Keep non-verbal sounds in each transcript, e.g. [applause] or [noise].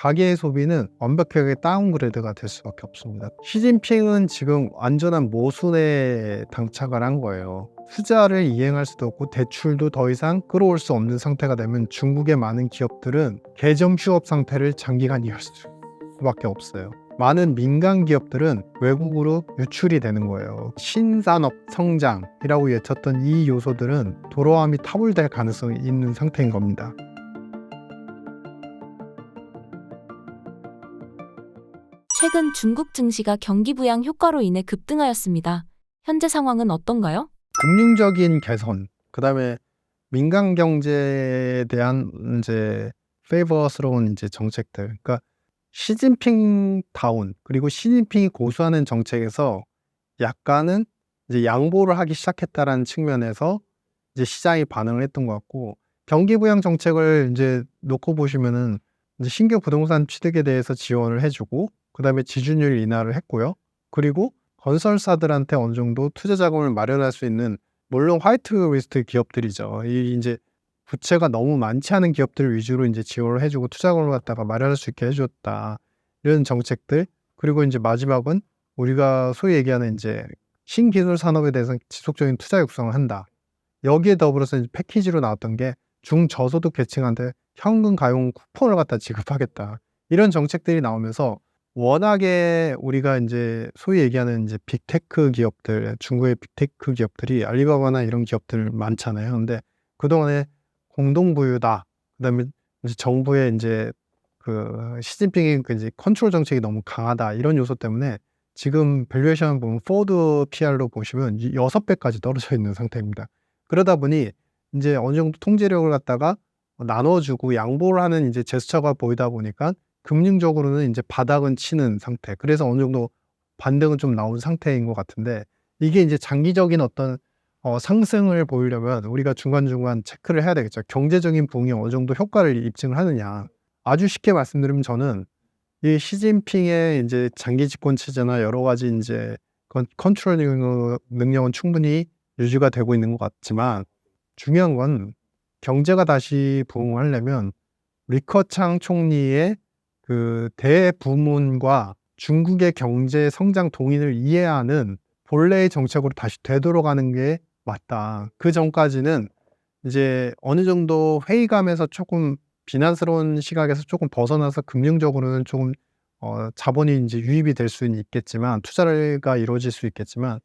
가계의 소비는 완벽하게 다운그레이드가 될 수밖에 없습니다. 시진핑은 지금 완전한 모순에 당착을 한 거예요. 투자를 이행할 수도 없고 대출도 더 이상 끌어올 수 없는 상태가 되면 중국의 많은 기업들은 개점 휴업 상태를 장기간 이어갈 수밖에 없어요. 많은 민간 기업들은 외국으로 유출이 되는 거예요. 신산업 성장이라고 외쳤던 이 요소들은 도로함이 타불될 가능성이 있는 상태인 겁니다. 최근 중국 증시가 경기 부양 효과로 인해 급등하였습니다. 현재 상황은 어떤가요? 금융적인 개선, 그다음에 민간 경제에 대한 이제 페이버스러운 이제 정책들. 그러니까 시진핑 다운 그리고 시진핑이 고수하는 정책에서 약간은 이제 양보를 하기 시작했다라는 측면에서 이제 시장이 반응을 했던 것 같고 경기 부양 정책을 이제 놓고 보시면은 이제 신규 부동산 취득에 대해서 지원을 해주고 그 다음에 지준율 인하를 했고요. 그리고 건설사들한테 어느 정도 투자 자금을 마련할 수 있는 물론 화이트 리스트 기업들이죠. 이 이제 부채가 너무 많지 않은 기업들 위주로 이제 지원을 해주고 투자금을 갖다가 마련할 수 있게 해줬다 이런 정책들 그리고 이제 마지막은 우리가 소위 얘기하는 이제 신기술 산업에 대해서 지속적인 투자 육성을 한다. 여기에 더불어서 이제 패키지로 나왔던 게 중저소득 계층한테 현금 가용 쿠폰을 갖다 지급하겠다. 이런 정책들이 나오면서 워낙에 우리가 이제 소위 얘기하는 이제 빅테크 기업들, 중국의 빅테크 기업들이 알리바바나 이런 기업들 많잖아요. 근데 그동안에 공동부유다. 그다음에 이제 정부의 이제 그 시진핑의 그 이제 컨트롤 정책이 너무 강하다. 이런 요소 때문에 지금 밸류에이션 보면 포드 PR로 보시면 여섯 배까지 떨어져 있는 상태입니다. 그러다 보니 이제 어느 정도 통제력을 갖다가 나눠 주고 양보를 하는 이제 제스처가 보이다 보니까 금융적으로는 이제 바닥은 치는 상태. 그래서 어느 정도 반등은 좀 나온 상태인 것 같은데 이게 이제 장기적인 어떤 어, 상승을 보이려면 우리가 중간중간 체크를 해야 되겠죠. 경제적인 부흥이 어느 정도 효과를 입증을 하느냐. 아주 쉽게 말씀드리면 저는 이 시진핑의 이제 장기 집권 체제나 여러 가지 이제 컨- 컨트롤 능력- 능력은 충분히 유지가 되고 있는 것 같지만 중요한 건 경제가 다시 부흥하려면 리커창 총리의 그 대부문과 중국의 경제 성장 동인을 이해하는 본래의 정책으로 다시 되돌아가는 게 맞다. 그 전까지는 이제 어느 정도 회의감에서 조금 비난스러운 시각에서 조금 벗어나서 금융적으로는 조금 어, 자본이 이제 유입이 될 수는 있겠지만 투자가 이루어질 수 있겠지만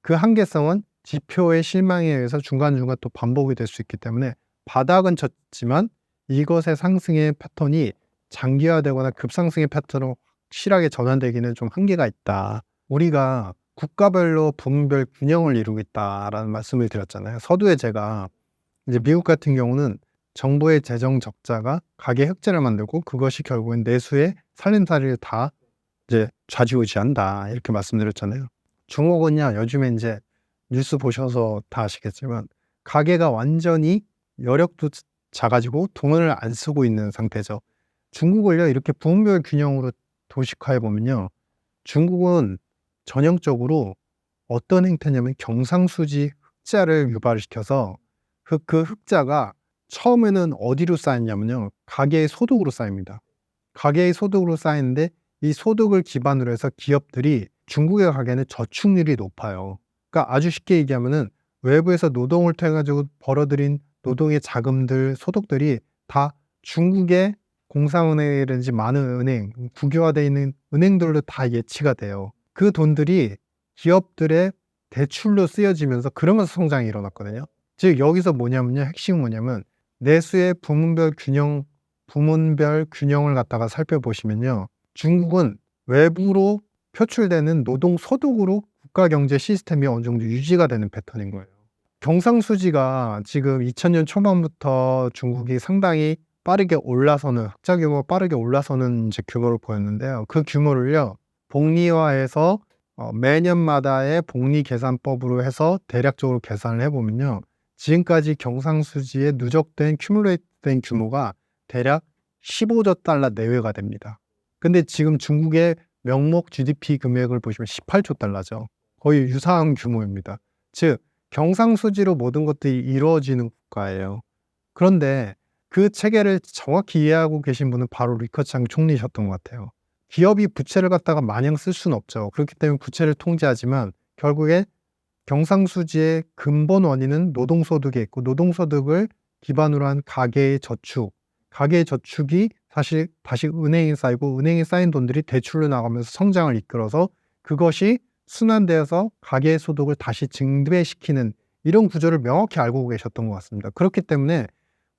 그 한계성은 지표의 실망에 의해서 중간중간 또 반복이 될 수 있기 때문에 바닥은 쳤지만 이것의 상승의 패턴이 장기화되거나 급상승의 패턴으로 확실하게 전환되기는 좀 한계가 있다. 우리가 국가별로 부문별 균형을 이루고 있다라는 말씀을 드렸잖아요. 서두에 제가 이제 미국 같은 경우는 정부의 재정 적자가 가계 흑자를 만들고 그것이 결국엔 내수의 살림살이를 다 이제 좌지우지한다 이렇게 말씀드렸잖아요. 중국은요 요즘에 이제 뉴스 보셔서 다 아시겠지만 가계가 완전히 여력도 작아지고 돈을 안 쓰고 있는 상태죠. 중국을요 이렇게 부문별 균형으로 도식화해 보면요 중국은 전형적으로 어떤 행태냐면 경상수지 흑자를 유발시켜서 그, 그 흑자가 처음에는 어디로 쌓였냐면요 가계의 소득으로 쌓입니다. 가계의 소득으로 쌓이는데 이 소득을 기반으로 해서 기업들이 중국의 가계는 저축률이 높아요. 그러니까 아주 쉽게 얘기하면은 외부에서 노동을 통해 가지고 벌어들인 노동의 자금들 소득들이 다 중국의 공사은행이라든지 많은 은행, 국유화되어 있는 은행들로 다 예치가 돼요. 그 돈들이 기업들의 대출로 쓰여지면서 그러면서 성장이 일어났거든요. 즉 여기서 뭐냐면요. 핵심은 뭐냐면 내수의 부문별 균형, 부문별 균형을 갖다가 살펴보시면요. 중국은 외부로 표출되는 노동 소득으로 국가 경제 시스템이 어느 정도 유지가 되는 패턴인 거예요. 경상수지가 지금 2000년 초반부터 중국이 상당히 빠르게 올라서는 흑자 규모 빠르게 올라서는 이제 규모를 보였는데요. 그 규모를요 복리화해서 어, 매년마다의 복리 계산법으로 해서 대략적으로 계산을 해보면요 지금까지 경상수지에 누적된 큐뮬레이트된 규모가 대략 15조 달러 내외가 됩니다. 근데 지금 중국의 명목 GDP 금액을 보시면 18조 달러죠. 거의 유사한 규모입니다. 즉 경상수지로 모든 것들이 이루어지는 국가예요. 그런데 그 체계를 정확히 이해하고 계신 분은 바로 리커창 총리셨던 것 같아요. 기업이 부채를 갖다가 마냥 쓸 수는 없죠. 그렇기 때문에 부채를 통제하지만 결국에 경상수지의 근본 원인은 노동소득에 있고 노동소득을 기반으로 한 가계의 저축, 가계의 저축이 사실 다시 은행에 쌓이고 은행에 쌓인 돈들이 대출로 나가면서 성장을 이끌어서 그것이 순환되어서 가계의 소득을 다시 증대시키는 이런 구조를 명확히 알고 계셨던 것 같습니다. 그렇기 때문에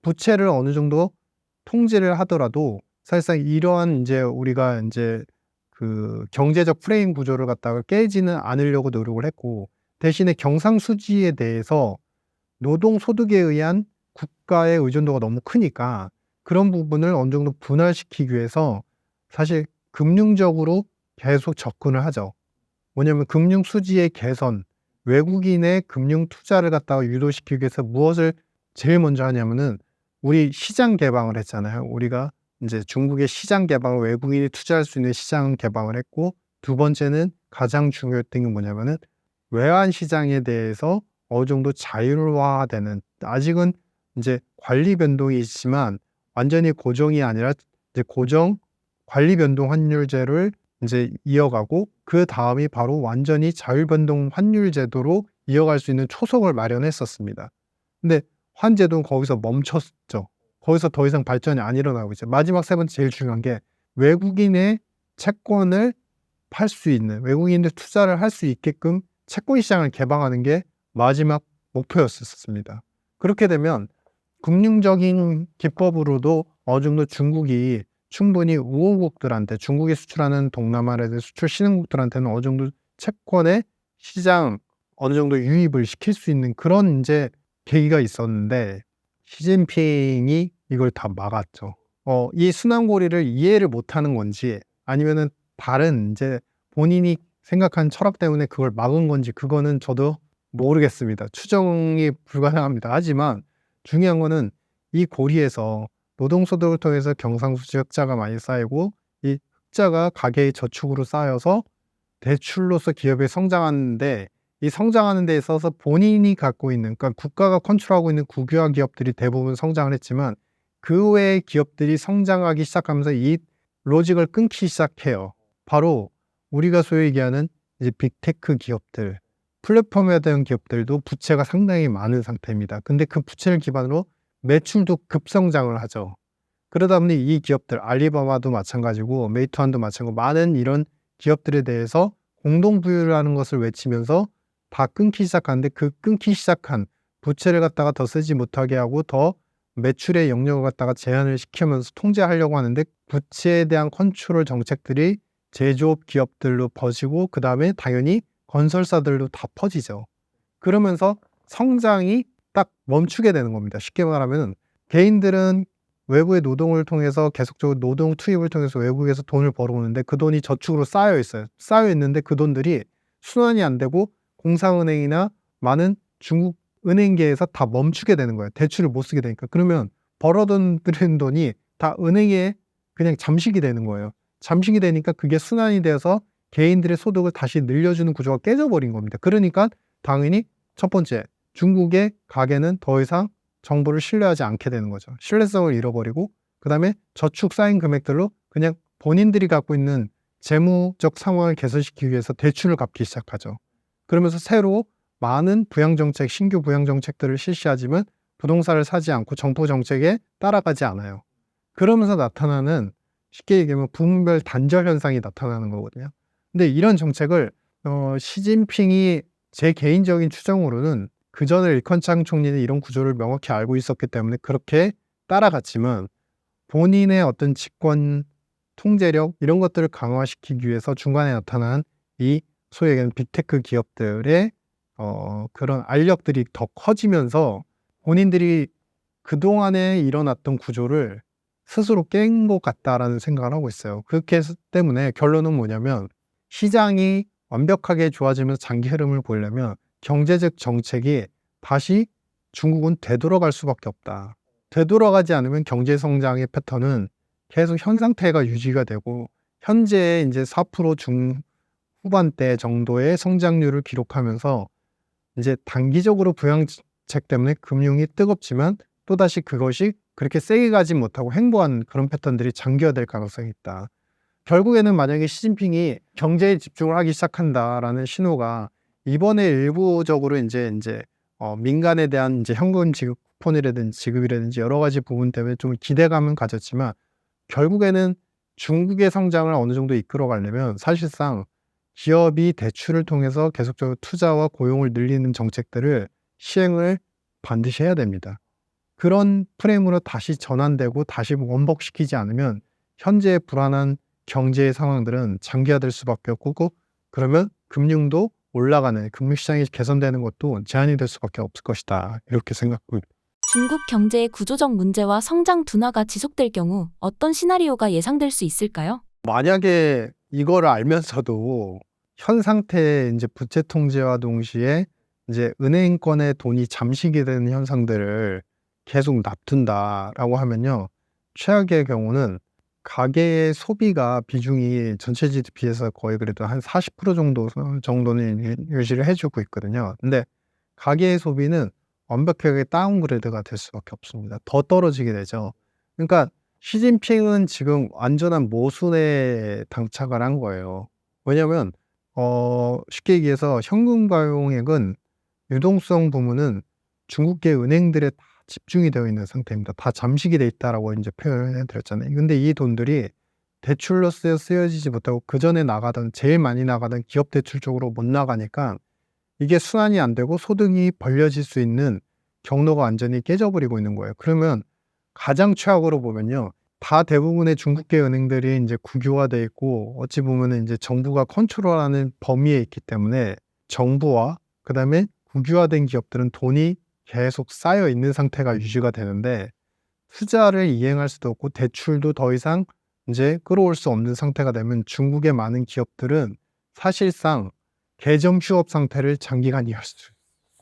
부채를 어느 정도 통제를 하더라도 사실상 이러한 이제 우리가 이제 그 경제적 프레임 구조를 갖다가 깨지는 않으려고 노력을 했고 대신에 경상수지에 대해서 노동 소득에 의한 국가의 의존도가 너무 크니까 그런 부분을 어느 정도 분할시키기 위해서 사실 금융적으로 계속 접근을 하죠. 뭐냐면 금융 수지의 개선, 외국인의 금융 투자를 갖다가 유도시키기 위해서 무엇을 제일 먼저 하냐면은 우리 시장 개방을 했잖아요. 우리가 이제 중국의 시장 개방을 외국인이 투자할 수 있는 시장 개방을 했고 두 번째는 가장 중요했던 게 뭐냐면은 외환 시장에 대해서 어느 정도 자율화되는 아직은 이제 관리 변동이 있지만 완전히 고정이 아니라 이제 고정 관리 변동 환율제를 이제 이어가고 그 다음이 바로 완전히 자율 변동 환율 제도로 이어갈 수 있는 초석을 마련했었습니다. 근데 환제도는 거기서 멈췄죠. 거기서 더 이상 발전이 안 일어나고 있어요. 마지막 세 번째 제일 중요한 게 외국인의 채권을 팔 수 있는 외국인들 투자를 할 수 있게끔 채권 시장을 개방하는 게 마지막 목표였었습니다. 그렇게 되면 금융적인 기법으로도 어느 정도 중국이 충분히 우호국들한테 중국이 수출하는 동남아라든 수출 신흥국들한테는 어느 정도 채권의 시장 어느 정도 유입을 시킬 수 있는 그런 이제 계기가 있었는데 시진핑이 이걸 다 막았죠. 어, 이 순환고리를 이해를 못하는 건지 아니면은 다른 이제 본인이 생각한 철학 때문에 그걸 막은 건지 그거는 저도 모르겠습니다. 추정이 불가능합니다. 하지만 중요한 거는 이 고리에서 노동소득을 통해서 경상수지 흑자가 많이 쌓이고 이 흑자가 가계의 저축으로 쌓여서 대출로서 기업이 성장하는데 이 성장하는 데 있어서 본인이 갖고 있는 그러니까 국가가 컨트롤하고 있는 국유화 기업들이 대부분 성장을 했지만 그 외의 기업들이 성장하기 시작하면서 이 로직을 끊기 시작해요. 바로 우리가 소위 얘기하는 이제 빅테크 기업들, 플랫폼에 대한 기업들도 부채가 상당히 많은 상태입니다. 근데 그 부채를 기반으로 매출도 급성장을 하죠. 그러다 보니 이 기업들, 알리바바도 마찬가지고 메이투안도 마찬가지고 많은 이런 기업들에 대해서 공동부유를 하는 것을 외치면서 다 끊기 시작하는데 그 끊기 시작한 부채를 갖다가 더 쓰지 못하게 하고 더 매출의 영역을 갖다가 제한을 시키면서 통제하려고 하는데 부채에 대한 컨트롤 정책들이 제조업 기업들로 퍼지고 그 다음에 당연히 건설사들도 다 퍼지죠. 그러면서 성장이 딱 멈추게 되는 겁니다. 쉽게 말하면 개인들은 외부의 노동을 통해서 계속적으로 노동 투입을 통해서 외국에서 돈을 벌어오는데 그 돈이 저축으로 쌓여 있어요. 쌓여 있는데 그 돈들이 순환이 안 되고 공상은행이나 많은 중국 은행계에서 다 멈추게 되는 거예요. 대출을 못 쓰게 되니까. 그러면 [laughs] 들인 돈이 다 은행에 그냥 잠식이 되는 거예요. 잠식이 되니까 그게 순환이 돼서 개인들의 소득을 다시 늘려주는 구조가 깨져버린 겁니다. 그러니까 당연히 첫 번째 중국의 가게는 더 이상 정부를 신뢰하지 않게 되는 거죠. 신뢰성을 잃어버리고 그 다음에 저축 쌓인 금액들로 그냥 본인들이 갖고 있는 재무적 상황을 개선시키기 위해서 대출을 갚기 시작하죠. 그러면서 새로 많은 부양정책, 신규 부양정책들을 실시하지만 부동산을 사지 않고 정부 정책에 따라가지 않아요. 그러면서 나타나는 쉽게 얘기하면 부문별 단절 현상이 나타나는 거거든요. 근데 이런 정책을 어, 시진핑이 제 개인적인 추정으로는 그 전에 리컨창 총리는 이런 구조를 명확히 알고 있었기 때문에 그렇게 따라갔지만 본인의 어떤 집권 통제력 이런 것들을 강화시키기 위해서 중간에 나타난 이 소위 얘기하는 빅테크 기업들의 어, 그런 알력들이 더 커지면서 본인들이 그동안에 일어났던 구조를 스스로 깬 것 같다라는 생각을 하고 있어요. 해서 때문에 결론은 뭐냐면 시장이 완벽하게 좋아지면서 장기 흐름을 보려면 경제적 정책이 다시 중국은 되돌아갈 수밖에 없다. 되돌아가지 않으면 경제 성장의 패턴은 계속 현 상태가 유지가 되고 현재 이제 4%중 후반대 정도의 성장률을 기록하면서 이제 단기적으로 부양책 때문에 금융이 뜨겁지만 또다시 그것이 그렇게 세게 가지 못하고 횡보한 그런 패턴들이 장기화될 가능성이 있다. 결국에는 만약에 시진핑이 경제에 집중을 하기 시작한다라는 신호가 이번에 일부적으로 이제 이제 어, 민간에 대한 이제 현금 지급 쿠폰이라든지 지급이라든지 여러 가지 부분 때문에 좀 기대감은 가졌지만 결국에는 중국의 성장을 어느 정도 이끌어 가려면 사실상 기업이 대출을 통해서 계속적으로 투자와 고용을 늘리는 정책들을 시행을 반드시 해야 됩니다. 그런 프레임으로 다시 전환되고 다시 원복시키지 않으면 현재의 불안한 경제의 상황들은 장기화될 수밖에 없고 그러면 금융도 올라가는 금융시장이 개선되는 것도 제한이 될 수밖에 없을 것이다. 이렇게 생각합니다. 중국 경제의 구조적 문제와 성장 둔화가 지속될 경우 어떤 시나리오가 예상될 수 있을까요? 만약에 이거를 알면서도 현 상태의 이제 부채 통제와 동시에 이제 은행권의 돈이 잠식이 되는 현상들을 계속 납둔다라고 하면요. 최악의 경우는 가계의 소비가 비중이 전체 GDP에서 거의 그래도 한 40% 정도 정도는 유지를 해 주고 있거든요. 근데 가계의 소비는 완벽하게 다운그레이드가 될 수밖에 없습니다. 더 떨어지게 되죠. 그러니까 시진핑은 지금 완전한 모순에 당착을 한 거예요. 왜냐하면 어, 쉽게 얘기해서 현금 가용액은 유동성 부문은 중국계 은행들에 다 집중이 되어 있는 상태입니다. 다 잠식이 돼 있다라고 이제 표현해 드렸잖아요. 근데 이 돈들이 대출로 쓰여 쓰여지지 못하고 그 전에 나가던 제일 많이 나가던 기업 대출 쪽으로 못 나가니까 이게 순환이 안 되고 소득이 벌려질 수 있는 경로가 완전히 깨져버리고 있는 거예요. 그러면 가장 최악으로 보면요. 다 대부분의 중국계 은행들이 이제 국유화돼 있고 어찌 보면은 이제 정부가 컨트롤하는 범위에 있기 때문에 정부와 그다음에 국유화된 기업들은 돈이 계속 쌓여 있는 상태가 유지가 되는데 투자를 이행할 수도 없고 대출도 더 이상 이제 끌어올 수 없는 상태가 되면 중국의 많은 기업들은 사실상 개점 휴업 상태를 장기간 이어갈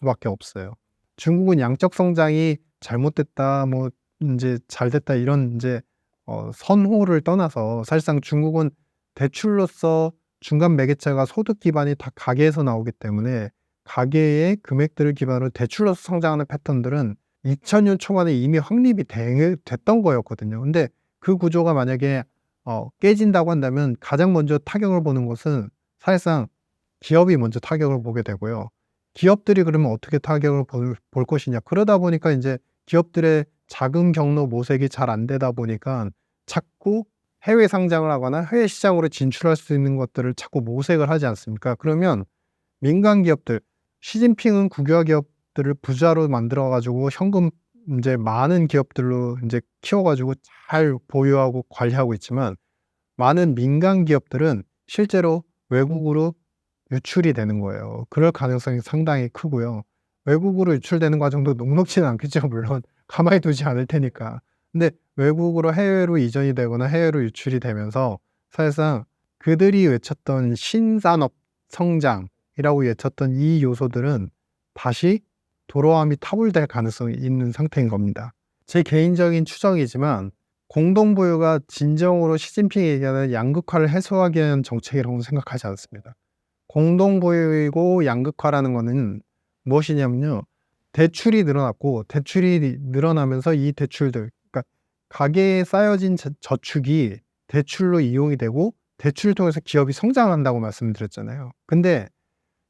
수밖에 없어요. 중국은 양적 성장이 잘못됐다, 뭐 이제 잘 됐다 이런 이제 어, 선호를 떠나서 사실상 중국은 대출로서 중간 매개체가 소득 기반이 다 가계에서 나오기 때문에 가계의 금액들을 기반으로 대출로서 성장하는 패턴들은 2000년 초반에 이미 확립이 되, 됐던 거였거든요. 근데 그 구조가 만약에 어, 깨진다고 한다면 가장 먼저 타격을 보는 것은 사실상 기업이 먼저 타격을 보게 되고요. 기업들이 그러면 어떻게 타격을 볼, 볼 것이냐. 그러다 보니까 이제 기업들의 자금 경로 모색이 잘 안 되다 보니까 자꾸 해외 상장을 하거나 해외 시장으로 진출할 수 있는 것들을 자꾸 모색을 하지 않습니까? 그러면 민간 기업들, 시진핑은 국유화 기업들을 부자로 만들어 가지고 현금 이제 많은 기업들로 이제 키워 가지고 잘 보유하고 관리하고 있지만 많은 민간 기업들은 실제로 외국으로 유출이 되는 거예요. 그럴 가능성이 상당히 크고요. 외국으로 유출되는 과정도 녹록지는 않겠죠. 물론 가만히 두지 않을 테니까. 근데 외국으로 해외로 이전이 되거나 해외로 유출이 되면서 사실상 그들이 외쳤던 신산업 성장이라고 외쳤던 이 요소들은 다시 도로함이 타불될 가능성이 있는 상태인 겁니다. 제 개인적인 추정이지만 공동보유가 진정으로 시진핑이 얘기하는 양극화를 해소하기 위한 정책이라고 생각하지 않습니다. 공동보유이고 양극화라는 것은 무엇이냐면요. 대출이 늘어났고 대출이 늘어나면서 이 대출들 그러니까 가계에 쌓여진 저축이 대출로 이용이 되고 대출을 통해서 기업이 성장한다고 말씀드렸잖아요. 근데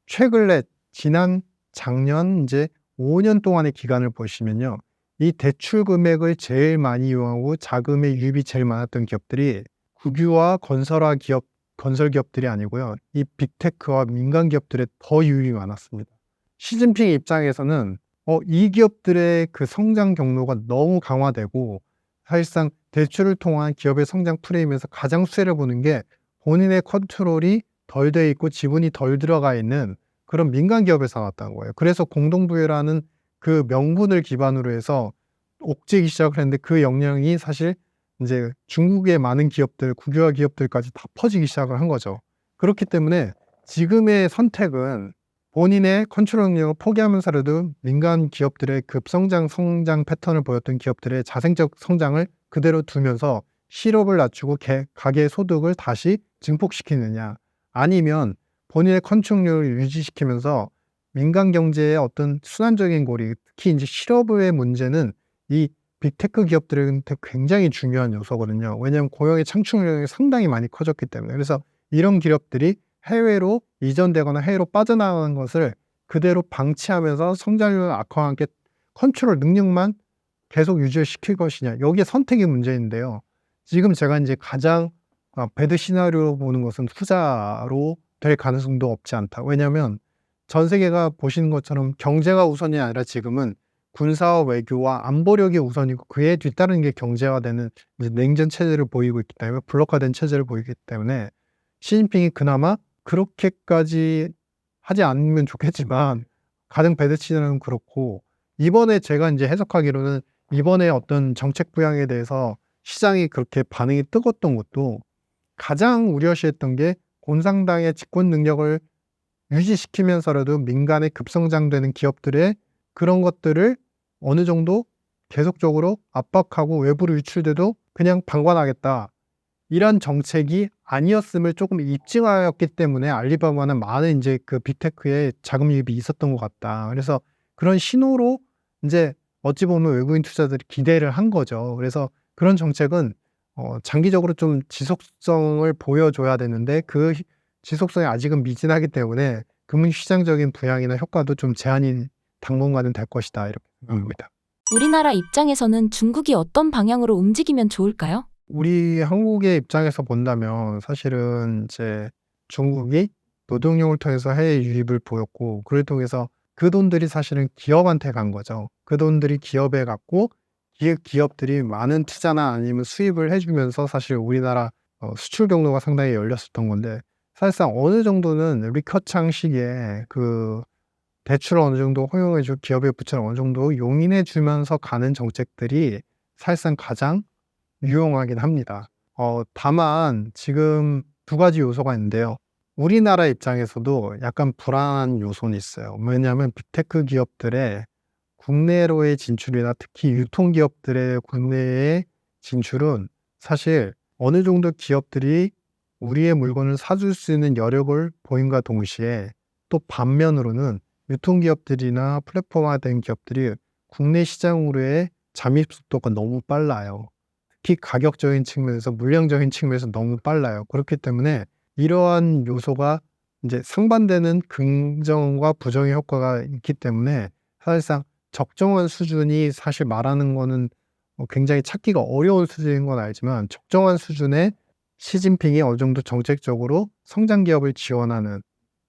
최근에 지난 작년 이제 5년 동안의 기간을 보시면요. 이 대출 금액을 제일 많이 이용하고 자금의 유입이 제일 많았던 기업들이 국유화 건설화 기업 건설 기업들이 아니고요. 이 빅테크와 민간 기업들에 더 유입이 많았습니다. 시진핑 입장에서는 어, 이 기업들의 그 성장 경로가 너무 강화되고 사실상 대출을 통한 기업의 성장 프레임에서 가장 수혜를 보는 게 본인의 컨트롤이 덜 돼 있고 지분이 덜 들어가 있는 그런 민간 기업에서 나왔다는 거예요. 그래서 공동부유라는 그 명분을 기반으로 해서 옥죄기 시작을 했는데 그 영향이 사실 이제 중국의 많은 기업들, 국유화 기업들까지 다 퍼지기 시작을 한 거죠. 그렇기 때문에 지금의 선택은 본인의 컨트롤 능력을 포기하면서라도 민간 기업들의 급성장 성장 패턴을 보였던 기업들의 자생적 성장을 그대로 두면서 실업을 낮추고 개, 가계 소득을 다시 증폭시키느냐 아니면 본인의 컨트롤력을 유지시키면서 민간 경제의 어떤 순환적인 고리 특히 이제 실업의 문제는 이 빅테크 기업들한테 굉장히 중요한 요소거든요. 왜냐하면 고용의 창출력이 상당히 많이 커졌기 때문에. 그래서 이런 기업들이 해외로 이전되거나 해외로 빠져나가는 것을 그대로 방치하면서 성장률 악화와 함께 컨트롤 능력만 계속 유지시킬 것이냐. 여기에 선택의 문제인데요. 지금 제가 이제 가장 아, 배드 시나리오로 보는 것은 투자로 될 가능성도 없지 않다. 왜냐하면 전 세계가 보시는 것처럼 경제가 우선이 아니라 지금은 군사와 외교와 안보력이 우선이고 그에 뒤따르는 게 경제화되는 냉전 체제를 보이고 있기 때문에 블록화된 체제를 보이기 때문에 시진핑이 그나마 그렇게까지 하지 않으면 좋겠지만 가장 배드치는 그렇고 이번에 제가 이제 해석하기로는 이번에 어떤 정책 부양에 대해서 시장이 그렇게 반응이 뜨겁던 것도 가장 우려시했던 게 공산당의 집권 능력을 유지시키면서라도 민간에 급성장되는 기업들의 그런 것들을 어느 정도 계속적으로 압박하고 외부로 유출돼도 그냥 방관하겠다. 이런 정책이 아니었음을 조금 입증하였기 때문에 알리바바는 많은 이제 그 빅테크에 자금 유입이 있었던 것 같다. 그래서 그런 신호로 이제 어찌 보면 외국인 투자들이 기대를 한 거죠. 그래서 그런 정책은 어, 장기적으로 좀 지속성을 보여줘야 되는데 그 히- 지속성이 아직은 미진하기 때문에 금융시장적인 부양이나 효과도 좀 제한이 당분간은 될 것이다 이렇게 생각합니다. 우리나라 입장에서는 중국이 어떤 방향으로 움직이면 좋을까요? 우리 한국의 입장에서 본다면 사실은 이제 중국이 노동력을 통해서 해외 유입을 보였고 그를 통해서 그 돈들이 사실은 기업한테 간 거죠. 그 돈들이 기업에 갔고 기- 기업들이 많은 투자나 아니면 수입을 해주면서 사실 우리나라 어, 수출 경로가 상당히 열렸었던 건데 사실상 어느 정도는 리커창 시기에 그 대출을 어느 정도 허용해주고 기업의 부채를 어느 정도 용인해주면서 가는 정책들이 사실상 가장 유용하긴 합니다. 어, 다만 지금 두 가지 요소가 있는데요. 우리나라 입장에서도 약간 불안한 요소는 있어요. 왜냐하면 빅테크 기업들의 국내로의 진출이나 특히 유통기업들의 국내에 진출은 사실 어느 정도 기업들이 우리의 물건을 사줄 수 있는 여력을 보임과 동시에 또 반면으로는 유통기업들이나 플랫폼화된 기업들이 국내 시장으로의 잠입 속도가 너무 빨라요. 특히 가격적인 측면에서 물량적인 측면에서 너무 빨라요. 그렇기 때문에 이러한 요소가 이제 상반되는 긍정과 부정의 효과가 있기 때문에 사실상 적정한 수준이 사실 말하는 거는 어, 굉장히 찾기가 어려운 수준인 건 알지만 적정한 수준의 시진핑이 어느 정도 정책적으로 성장 기업을 지원하는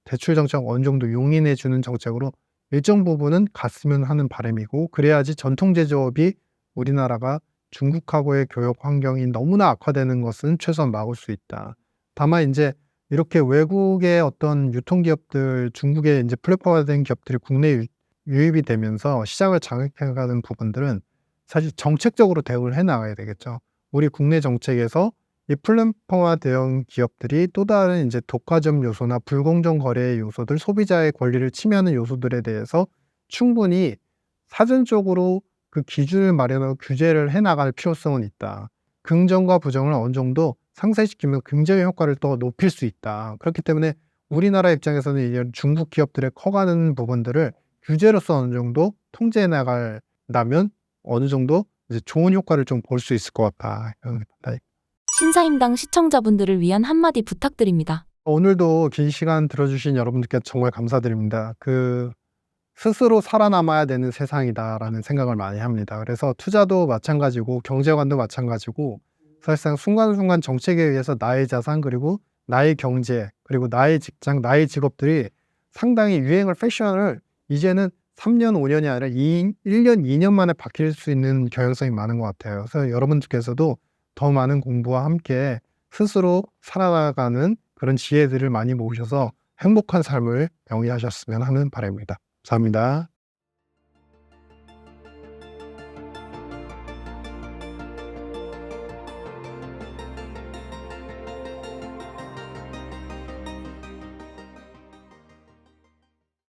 대출 정책 어느 정도 용인해 주는 정책으로 일정 부분은 갔으면 하는 바람이고 그래야지 전통 제조업이 우리나라가 중국하고의 교역 환경이 너무나 악화되는 것은 최소한 막을 수 있다. 다만 이제 이렇게 외국의 어떤 유통기업들, 중국의 이제 플랫폼화된 기업들이 국내 유- 유입이 되면서 시장을 장악해가는 부분들은 사실 정책적으로 대응을 해 나가야 되겠죠. 우리 국내 정책에서 이 플랫폼화된 기업들이 또 다른 이제 독과점 요소나 불공정 거래의 요소들, 소비자의 권리를 침해하는 요소들에 대해서 충분히 사전적으로 그 기준을 마련하고 규제를 해 나갈 필요성은 있다. 긍정과 부정을 어느 정도 상쇄시키면 긍정의 효과를 또 높일 수 있다. 그렇기 때문에 우리나라 입장에서는 이런 중국 기업들의 커가는 부분들을 규제로서 어느 정도 통제해 나간다면 어느 정도 이제 좋은 효과를 좀 볼 수 있을 것 같다. 이런 신사임당 시청자분들을 위한 한마디 부탁드립니다. 오늘도 긴 시간 들어주신 여러분들께 정말 감사드립니다. 그 스스로 살아남아야 되는 세상이다라는 생각을 많이 합니다. 그래서 투자도 마찬가지고 경제관도 마찬가지고 사실상 순간순간 정책에 의해서 나의 자산 그리고 나의 경제 그리고 나의 직장 나의 직업들이 상당히 유행을 패션을 이제는 3년 5년이 아니라 2, 1년 2년 만에 바뀔 수 있는 경향성이 많은 것 같아요. 그래서 여러분들께서도 더 많은 공부와 함께 스스로 살아나가는 그런 지혜들을 많이 모으셔서 행복한 삶을 영위하셨으면 하는 바람입니다. 감사합니다.